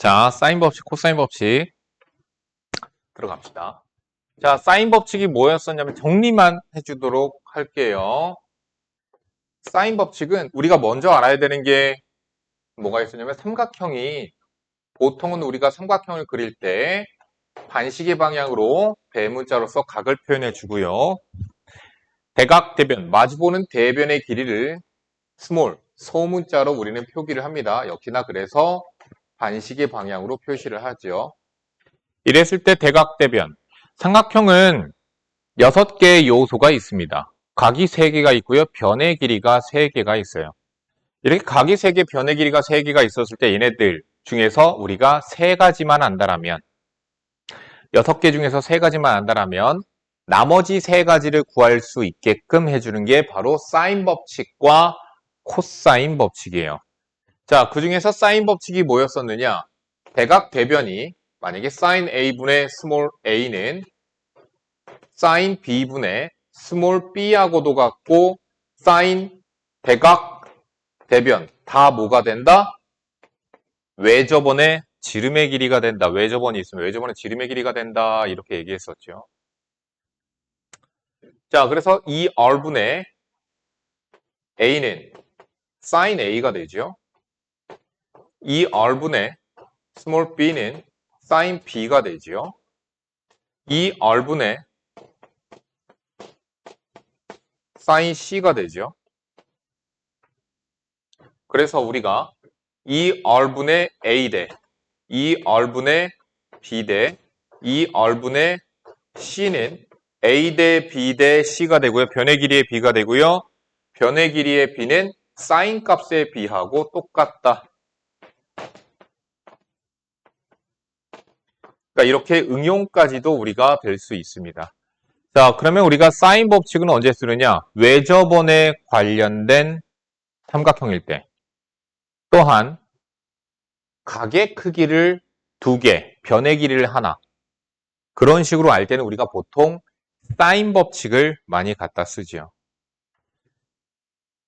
자, 사인 법칙, 코사인 법칙 들어갑시다. 자, 사인 법칙이 뭐였었냐면 정리만 해주도록 할게요. 사인 법칙은 우리가 먼저 알아야 되는 게 뭐가 있었냐면 삼각형이 보통은 우리가 삼각형을 그릴 때 반시계 방향으로 대문자로서 각을 표현해 주고요. 대각 대변, 마주보는 대변의 길이를 스몰, 소문자로 우리는 표기를 합니다. 역시나 그래서 반시계 방향으로 표시를 하죠. 이랬을 때 대각대변. 삼각형은 6개의 요소가 있습니다. 각이 3개가 있고요. 변의 길이가 3개가 있어요. 이렇게 각이 3개, 변의 길이가 3개가 있었을 때 얘네들 중에서 우리가 3가지만 안다라면 6개 중에서 3가지만 안다라면 나머지 3가지를 구할 수 있게끔 해주는 게 바로 사인 법칙과 코사인 법칙이에요. 자, 그 중에서 사인 법칙이 뭐였었느냐? 대각 대변이 만약에 사인 A분의 스몰 a는 사인 B분의 스몰 b하고도 같고 사인 대각 대변 다 뭐가 된다? 외접원의 지름의 길이가 된다. 외접원이 있으면 외접원의 지름의 길이가 된다. 이렇게 얘기했었죠. 자, 그래서 이 R분의 A는 사인 A가 되죠. 이 R분의 스몰 b는 사인 b가 되지요. 이 R분의 사인 c가 되죠. 그래서 우리가 이 R분의 a대, 이 R분의 b대, 이 R분의 c는 a 대 b 대 c가 되고요. 변의 길이의 b가 되고요. 변의 길이의 b는 사인 값의 b하고 똑같다. 그러니까 이렇게 응용까지도 우리가 될수 있습니다. 자, 그러면 우리가 사인 법칙은 언제 쓰느냐? 외접원에 관련된 삼각형일 때. 또한 각의 크기를 두 개, 변의 길이를 하나. 그런 식으로 알 때는 우리가 보통 사인 법칙을 많이 갖다 쓰지요.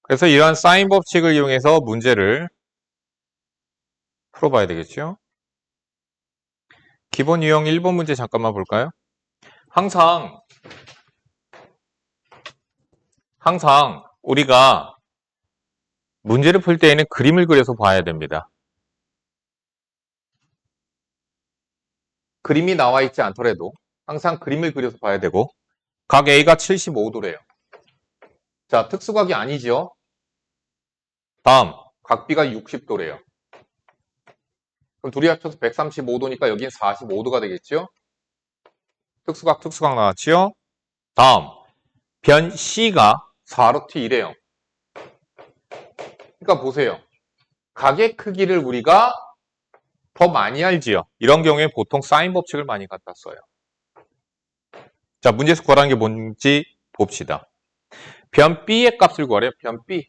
그래서 이러한 사인 법칙을 이용해서 문제를 풀어봐야 되겠죠? 기본 유형 1번 문제 잠깐만 볼까요? 항상 항상 우리가 문제를 풀 때에는 그림을 그려서 봐야 됩니다. 그림이 나와 있지 않더라도 항상 그림을 그려서 봐야 되고 각 A가 75도래요. 자, 특수각이 아니죠. 다음, 각 B가 60도래요. 그럼 둘이 합쳐서 135도니까 여긴 45도가 되겠죠? 특수각, 특수각 나왔지요? 다음, 변 C가 4루트 1이에요. 그러니까 보세요. 각의 크기를 우리가 더 많이 알지요. 이런 경우에 보통 사인 법칙을 많이 갖다 써요. 자, 문제에서 구하라는 게 뭔지 봅시다. 변 B의 값을 구하래요. 변 B.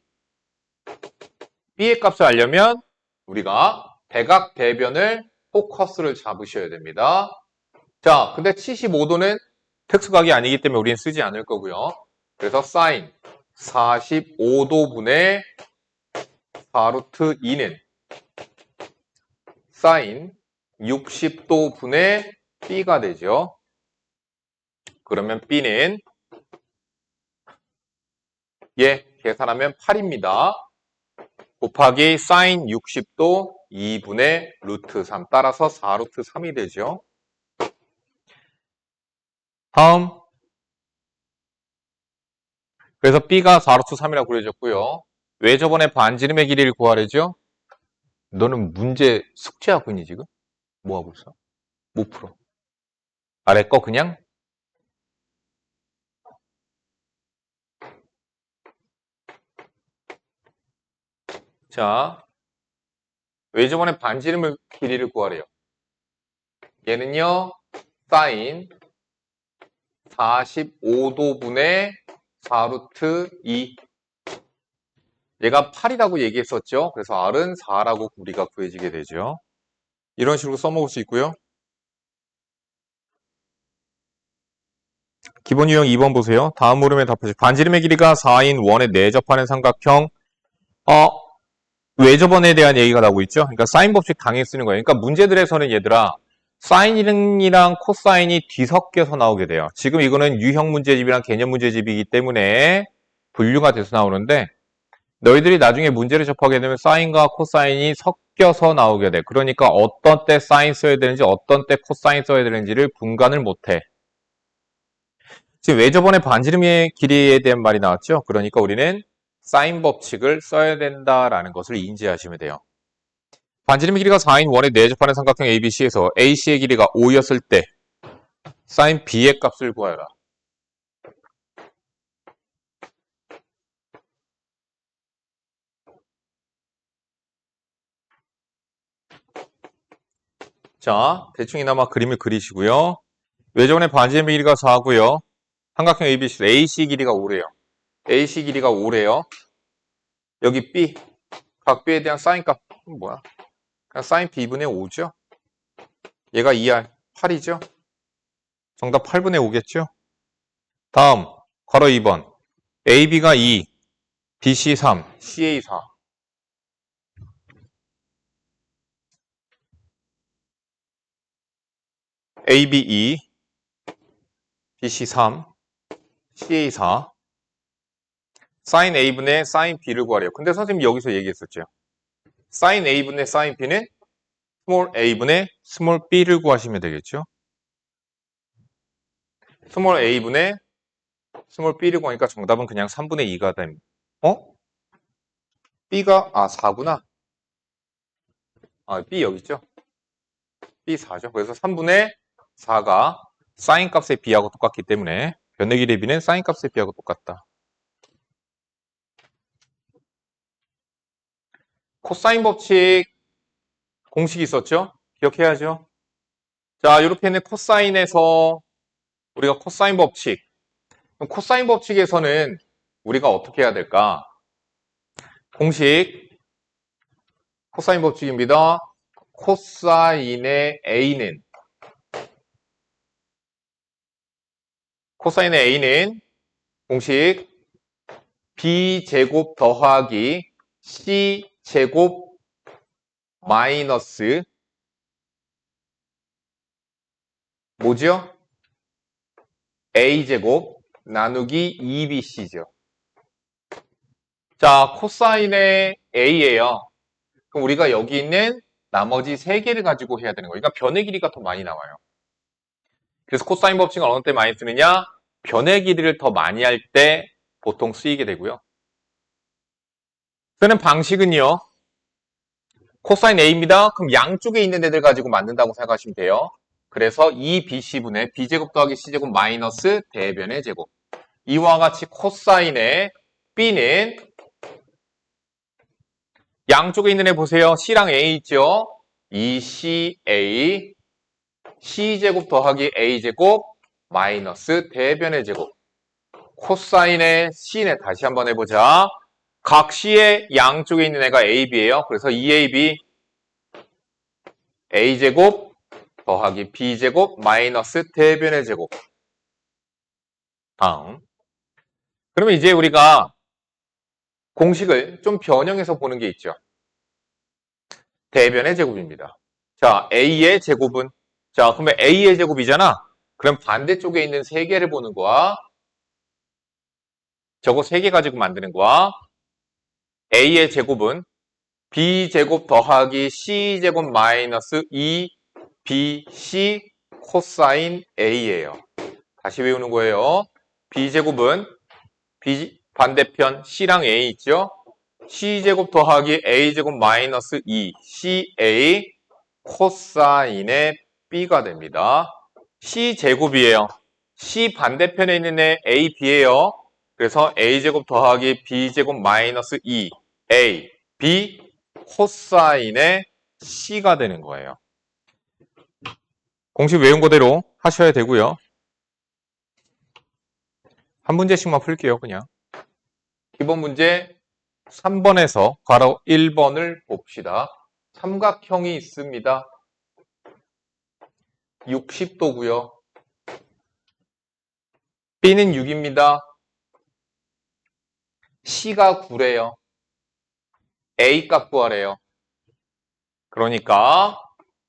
B의 값을 알려면 우리가 대각 대변을 포커스를 잡으셔야 됩니다. 자, 근데 75도는 특수각이 아니기 때문에 우리는 쓰지 않을 거고요. 그래서 사인 45도분의 4루트 2는 사인 60도분의 B가 되죠. 그러면 B는 예, 계산하면 8입니다. 곱하기 사인 60도 2분의 루트 3 따라서 4루트 3이 되죠. 다음 그래서 B가 4루트 3이라고 그려졌고요. 왜 저번에 반지름의 길이를 구하래죠? 너는 문제 숙제하고 있니 지금? 뭐 하고 있어? 못 풀어. 아래 거 그냥 자, 왜 저번에 반지름의 길이를 구하래요? 얘는요, 사인 45도분의 4루트 2. 얘가 8이라고 얘기했었죠. 그래서 R은 4라고 우리가 구해지게 되죠. 이런 식으로 써먹을 수 있고요. 기본 유형 2번 보세요. 다음 물음에 답하죠. 반지름의 길이가 4인 원에 내접하는 삼각형. 어, 외접원에 대한 얘기가 나오고 있죠. 그러니까 사인 법칙 당연히 쓰는 거예요. 그러니까 문제들에서는 얘들아 사인이랑 코사인이 뒤섞여서 나오게 돼요. 지금 이거는 유형 문제집이랑 개념 문제집이기 때문에 분류가 돼서 나오는데 너희들이 나중에 문제를 접하게 되면 사인과 코사인이 섞여서 나오게 돼. 그러니까 어떤 때 사인 써야 되는지 어떤 때 코사인 써야 되는지를 분간을 못해. 지금 외접원의 반지름의 길이에 대한 말이 나왔죠. 그러니까 우리는 사인 법칙을 써야 된다라는 것을 인지하시면 돼요. 반지름의 길이가 4인 원의 내접하는 삼각형 ABC에서 AC의 길이가 5였을 때 사인 B의 값을 구하여라. 자, 대충이나마 그림을 그리시고요. 외접원의 반지름의 길이가 4고요. 삼각형 ABC, AC 길이가 5래요. AC 길이가 5래요. 여기 B, 각 B에 대한 사인 값은 뭐야? 그냥 사인 B분의 5죠? 얘가 2R, 8이죠? 정답 8분의 5겠죠? 다음, 괄호 2번. AB가 2, BC 3, CA 4. AB 2, BC 3, CA 4. 사인 A분의 사인 B를 구하래요. 근데 선생님이 여기서 얘기했었죠. 사인 A분의 사인 B는 스몰 A분의 스몰 B를 구하시면 되겠죠. 스몰 A분의 스몰 B를 구하니까 정답은 그냥 3분의 2가 됩니다. 어? B가, 아, 4구나. 아, B 여기 있죠? B 4죠. 그래서 3분의 4가 사인 값의 B하고 똑같기 때문에 길이의 B는 사인 값의 B하고 똑같다. 코사인 법칙 공식이 있었죠? 기억해야죠. 자, 이렇게는 코사인에서 우리가 코사인 법칙. 코사인 법칙에서는 우리가 어떻게 해야 될까? 공식 코사인 법칙입니다. 코사인의 A는 코사인의 A는 공식 B제곱 더하기 C 제곱 마이너스 뭐죠? a제곱 나누기 2bc죠. 자, 코사인의 a예요. 그럼 우리가 여기 있는 나머지 3개를 가지고 해야 되는 거예요. 그러니까 변의 길이가 더 많이 나와요. 그래서 코사인 법칙을 어느 때 많이 쓰느냐? 변의 길이를 더 많이 할 때 보통 쓰이게 되고요. 쓰는 방식은요. 코사인 A입니다. 그럼 양쪽에 있는 애들 가지고 만든다고 생각하시면 돼요. 그래서 2BC분의 B제곱 더하기 C제곱 마이너스 대변의 제곱. 이와 같이 코사인의 B는 양쪽에 있는 애 보세요. C랑 A 있죠? 2CA C제곱 더하기 A제곱 마이너스 대변의 제곱. 코사인의 C네 다시 한번 해보자. 각 C의 양쪽에 있는 애가 AB예요. 그래서 2AB A제곱 더하기 B제곱 마이너스 대변의 제곱. 다음. 그러면 이제 우리가 공식을 좀 변형해서 보는 게 있죠. 대변의 제곱입니다. 자, A의 제곱은 자, 그러면 A의 제곱이잖아. 그럼 반대쪽에 있는 세 개를 보는 거야. 저거 세 개 가지고 만드는 거야. A의 제곱은 b제곱 더하기 c제곱 마이너스 2bc 코사인 a예요. 다시 외우는 거예요. b제곱은 b 반대편 c랑 a 있죠? c제곱 더하기 a제곱 마이너스 2ca 코사인의 b가 됩니다. c제곱이에요. c 반대편에 있는 애 ab예요. 그래서 a제곱 더하기 b제곱 마이너스 2 A, B 코사인의 C가 되는 거예요. 공식 외운 그대로 하셔야 되고요. 한 문제씩만 풀게요, 그냥. 이번 문제 3번에서 괄호 1번을 봅시다. 삼각형이 있습니다. 60도고요. B는 6입니다. C가 9래요. A 값 구하래요. 그러니까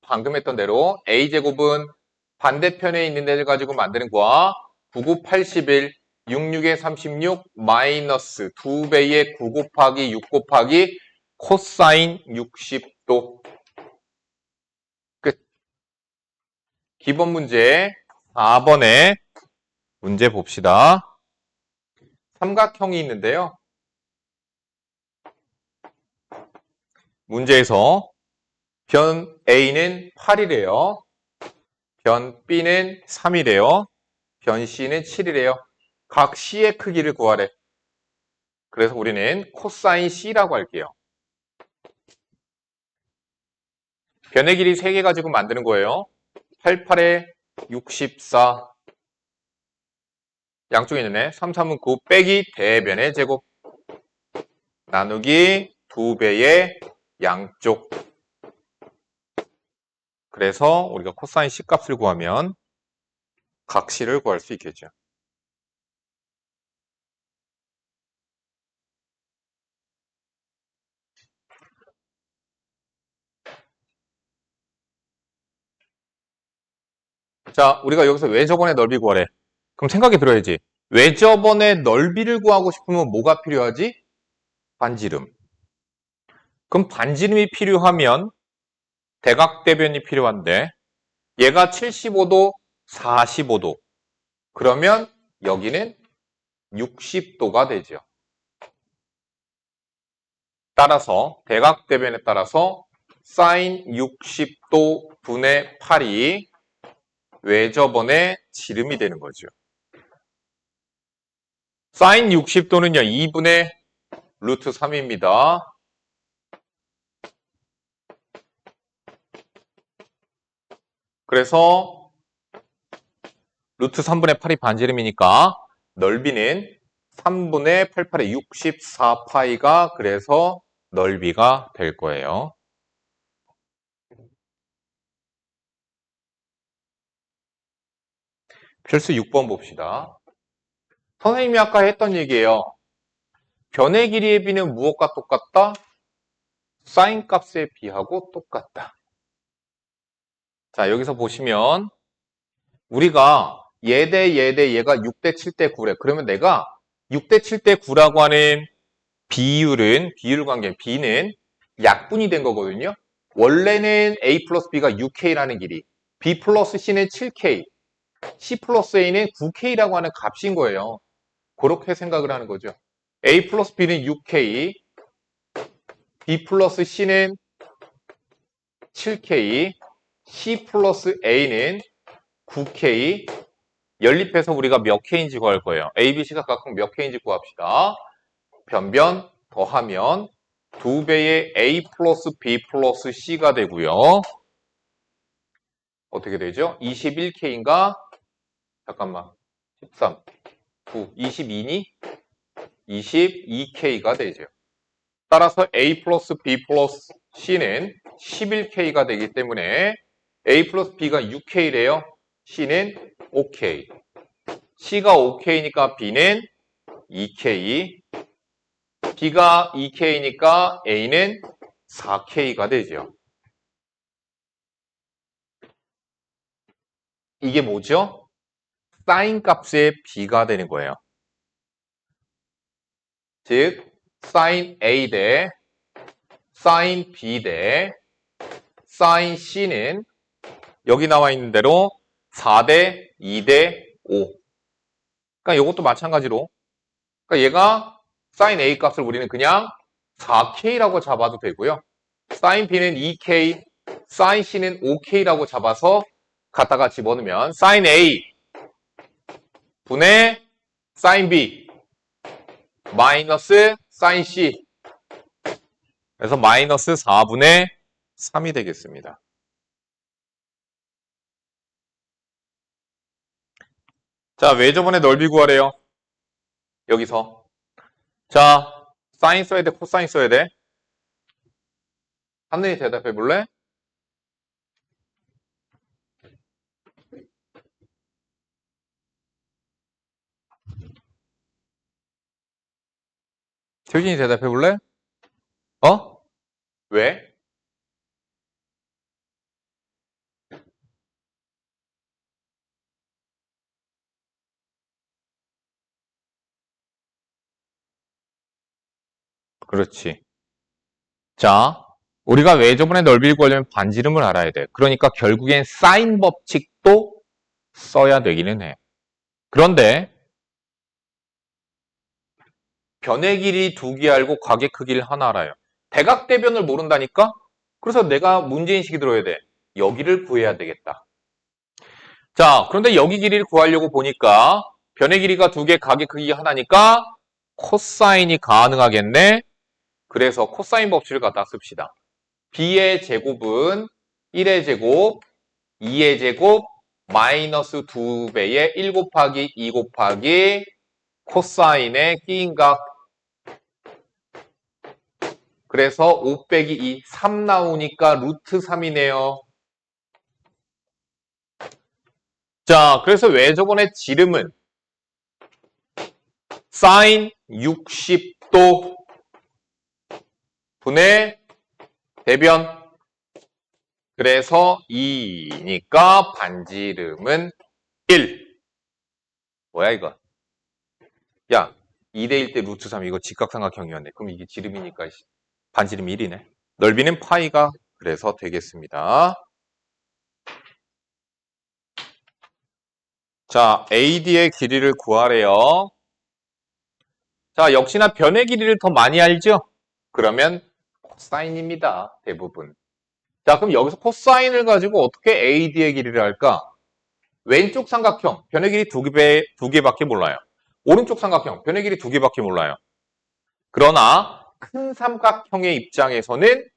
방금 했던 대로 A제곱은 반대편에 있는 애들 가지고 만드는 거와 99, 81, 66에 36 마이너스 2배의 9 곱하기 6 곱하기 코사인 60도 끝. 기본 문제 4번에 문제 봅시다. 삼각형이 있는데요. 문제에서 변 A는 8이래요. 변 B는 3이래요. 변 C는 7이래요. 각 C의 크기를 구하래. 그래서 우리는 코사인 C라고 할게요. 변의 길이 3개 가지고 만드는 거예요. 88에 64 양쪽에 있는 애 3, 3은 9 빼기 대변의 제곱 나누기 2배의 양쪽 그래서 우리가 코사인 C 값을 구하면 각시를 구할 수 있겠죠. 자, 우리가 여기서 외접원의 넓이 구하래. 그럼 생각이 들어야지. 외접원의 넓이를 구하고 싶으면 뭐가 필요하지? 반지름. 그럼 반지름이 필요하면 대각대변이 필요한데 얘가 75도, 45도. 그러면 여기는 60도가 되죠. 따라서 대각대변에 따라서 사인 60도 분의 8이 외접원의 지름이 되는 거죠. 사인 60도는요, 2분의 루트 3입니다. 그래서 루트 3분의 8이 반지름이니까 넓이는 3분의 88의 64파이가 그래서 넓이가 될 거예요. 필수 6번 봅시다. 선생님이 아까 했던 얘기예요. 변의 길이의 비는 무엇과 똑같다? 사인 값에 비하고 똑같다. 자, 여기서 보시면 우리가 얘대 얘대 얘가 6대 7대 9래. 그러면 내가 6대 7대 9라고 하는 비율은 비율 관계 b는 약분이 된 거거든요. 원래는 a 플러스 b가 6k라는 길이, b 플러스 c는 7k, c 플러스 a는 9k라고 하는 값인 거예요. 그렇게 생각을 하는 거죠. a 플러스 b는 6k, b 플러스 c는 7k, c 플러스 a는 9k, 연립해서 우리가 몇 k인지 구할 거예요. a, b, c가 각각 몇 k인지 구합시다. 변변 더하면 2배의 a 플러스 b 플러스 c가 되고요. 어떻게 되죠? 21k인가? 잠깐만. 13, 9, 22니? 22k가 되죠. 따라서 a 플러스 b 플러스 c는 11k가 되기 때문에 a 플러스 b가 6k래요. c는 5k. c가 5k니까 b는 2k. b가 2k니까 a는 4k가 되죠. 이게 뭐죠? 사인 값의 b가 되는 거예요. 즉, 사인 a 대 사인 b 대 사인 c는 여기 나와 있는 대로 4대 2대 5. 그러니까 이것도 마찬가지로 그러니까 얘가 사인 A 값을 우리는 그냥 4K라고 잡아도 되고요. 사인 B는 2K, 사인 C는 5K라고 잡아서 갖다가 집어넣으면 사인 A 분의 사인 B 마이너스 사인 C 그래서 마이너스 4분의 3이 되겠습니다. 자, 외접원의 넓이 구하래요. 여기서. 자, 사인 써야 돼, 코사인 써야 돼? 하늘이 대답해 볼래? 효진이 대답해 볼래? 어? 왜? 그렇지. 자, 우리가 외접원의 넓이를 구하려면 반지름을 알아야 돼. 그러니까 결국엔 사인 법칙도 써야 되기는 해. 그런데 변의 길이 두 개 알고 가계 크기를 하나 알아요. 대각대변을 모른다니까? 그래서 내가 문제인식이 들어야 돼. 여기를 구해야 되겠다. 자, 그런데 여기 길이를 구하려고 보니까 변의 길이가 두 개, 가계 크기 하나니까 코사인이 가능하겠네. 그래서 코사인 법칙을 갖다 씁시다. b의 제곱은 1의 제곱, 2의 제곱, 마이너스 2배의 1 곱하기 2 곱하기 코사인의 끼인 각. 그래서 5 빼기 2, 3 나오니까 루트 3이네요. 자, 그래서 외접원의 지름은 사인 60도 분의 대변. 그래서 2니까 반지름은 1 뭐야 이거? 야 2대1 때 루트 3 이거 직각삼각형이었네. 그럼 이게 지름이니까 반지름 1이네. 넓이는 파이가 그래서 되겠습니다. 자 AD의 길이를 구하래요. 자 역시나 변의 길이를 더 많이 알죠? 그러면 코 사인입니다. 대부분. 자, 그럼 여기서 코사인을 가지고 어떻게 AD의 길이를 할까? 왼쪽 삼각형, 변의 길이 두 개, 두 개밖에 몰라요. 오른쪽 삼각형, 변의 길이 두 개밖에 몰라요. 그러나 큰 삼각형의 입장에서는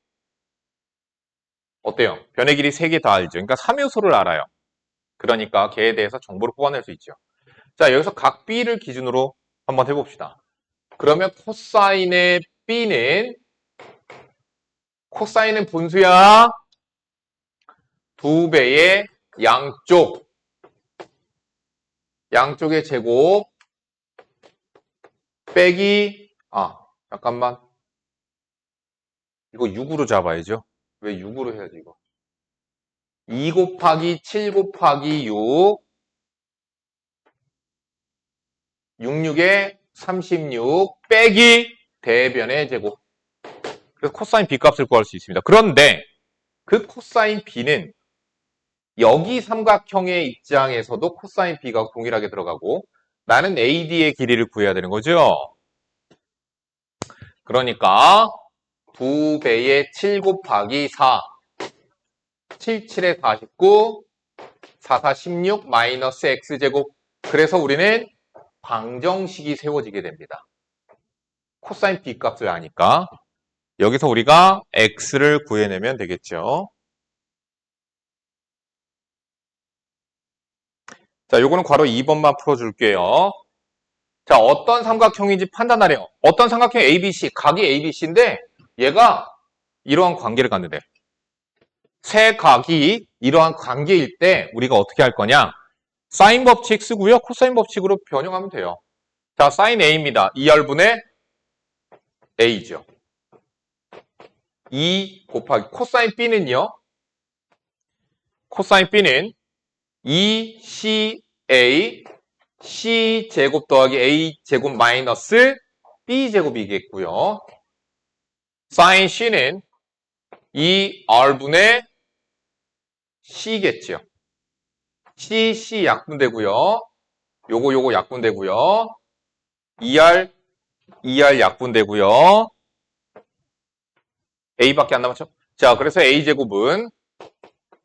어때요? 변의 길이 세 개 다 알죠. 그러니까 3요소를 알아요. 그러니까 걔에 대해서 정보를 뽑아낼 수 있죠. 자, 여기서 각 B를 기준으로 한번 해봅시다. 그러면 코사인의 B는 코사인은 분수야. 두 배의 양쪽. 양쪽의 제곱. 빼기. 아, 잠깐만. 이거 6으로 잡아야죠. 왜 6으로 해야지, 이거. 2 곱하기 7 곱하기 6. 66에 36 빼기 대변의 제곱. 그래서 코사인 b 값을 구할 수 있습니다. 그런데 그 코사인 b는 여기 삼각형의 입장에서도 코사인 b가 동일하게 들어가고 나는 AD의 길이를 구해야 되는 거죠. 그러니까 2배의 7 곱하기 4 7, 7에 49 4, 4, 16 마이너스 x제곱 그래서 우리는 방정식이 세워지게 됩니다. 코사인 b 값을 아니까 여기서 우리가 x를 구해내면 되겠죠. 자, 요거는 괄호 2번만 풀어줄게요. 자, 어떤 삼각형인지 판단하래요. 어떤 삼각형 ABC, 각이 ABC인데 얘가 이러한 관계를 갖는데 세 각이 이러한 관계일 때 우리가 어떻게 할 거냐? 사인 법칙 쓰고요. 코사인 법칙으로 변형하면 돼요. 자, 사인 A입니다. 2R분의 A죠. 2 곱하기 코사인 B는요. 코사인 B는 2CA C제곱 더하기 A제곱 마이너스 B제곱이겠고요. 사인 C는 2R분의 C겠죠. C, C 약분되고요. 요거 요거 약분되고요. 2R, 2R 약분되고요. A밖에 안 남았죠? 자, 그래서 A제곱은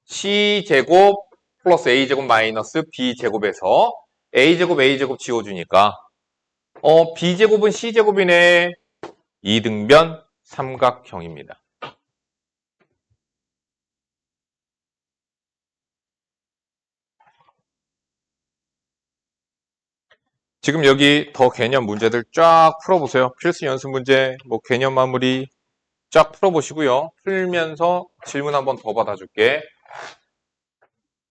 C제곱 플러스 A제곱 마이너스 B제곱에서 A제곱, A제곱 지워주니까 어, B제곱은 C제곱이네. 이등변 삼각형입니다. 지금 여기 더 개념 문제들 쫙 풀어보세요. 필수 연습 문제, 뭐 개념 마무리, 쫙 풀어보시고요. 풀면서 질문 한번 더 받아줄게.